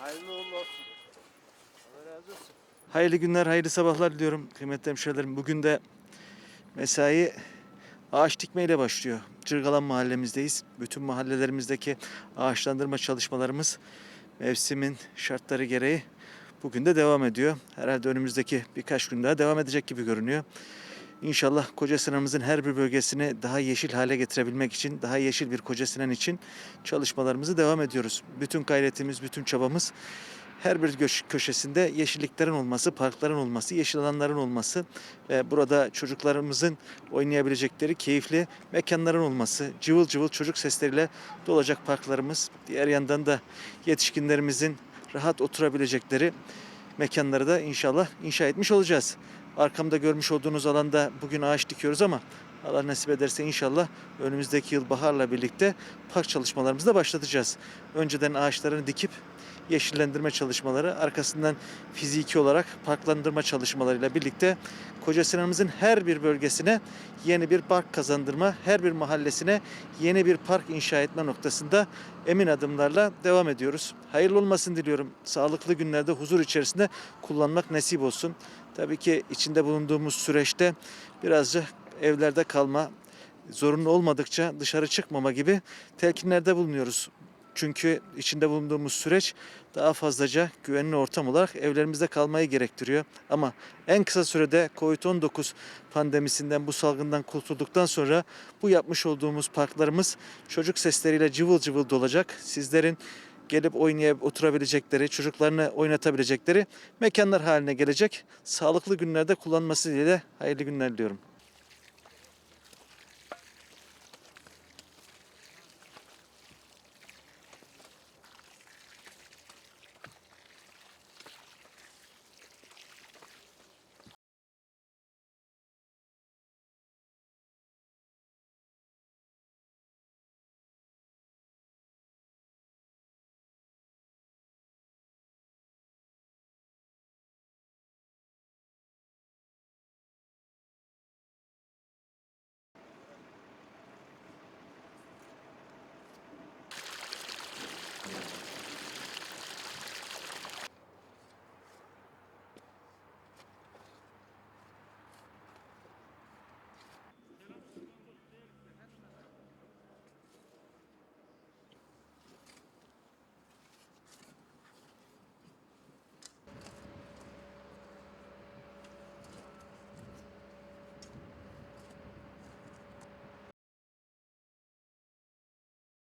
Hayırlı uğurlu olsun. Allah razı olsun. Hayırlı günler, hayırlı sabahlar diliyorum kıymetli hemşehrilerim. Bugün de mesai ağaç dikmeyle başlıyor. Cırgalan mahallemizdeyiz. Bütün mahallelerimizdeki ağaçlandırma çalışmalarımız mevsimin şartları gereği bugün de devam ediyor. Herhalde önümüzdeki birkaç gün daha devam edecek gibi görünüyor. İnşallah Koca Sinan'ımızın her bir bölgesini daha yeşil hale getirebilmek için, daha yeşil bir Koca Sinan için çalışmalarımızı devam ediyoruz. Bütün gayretimiz, bütün çabamız her bir köşesinde yeşilliklerin olması, parkların olması, yeşil alanların olması ve burada çocuklarımızın oynayabilecekleri keyifli mekanların olması, cıvıl cıvıl çocuk sesleriyle dolacak parklarımız, diğer yandan da yetişkinlerimizin rahat oturabilecekleri mekanları da inşallah inşa etmiş olacağız. Arkamda görmüş olduğunuz alanda bugün ağaç dikiyoruz ama Allah nasip ederse inşallah önümüzdeki yıl baharla birlikte park çalışmalarımızı da başlatacağız. Önceden ağaçlarını dikip yeşillendirme çalışmaları, arkasından fiziki olarak parklandırma çalışmalarıyla birlikte Koca Sinan'ımızın her bir bölgesine yeni bir park kazandırma, her bir mahallesine yeni bir park inşa etme noktasında emin adımlarla devam ediyoruz. Hayırlı olmasını diliyorum. Sağlıklı günlerde huzur içerisinde kullanmak nasip olsun. Tabii ki içinde bulunduğumuz süreçte birazcık evlerde kalma, zorunlu olmadıkça dışarı çıkmama gibi telkinlerde bulunuyoruz. Çünkü içinde bulunduğumuz süreç daha fazlaca güvenli ortam olarak evlerimizde kalmayı gerektiriyor. Ama en kısa sürede Covid-19 pandemisinden, bu salgından kurtulduktan sonra bu yapmış olduğumuz parklarımız çocuk sesleriyle cıvıl cıvıl dolacak. Sizlerin gelip oynayıp oturabilecekleri, çocuklarını oynatabilecekleri mekanlar haline gelecek. Sağlıklı günlerde kullanması dileğiyle hayırlı günler diliyorum.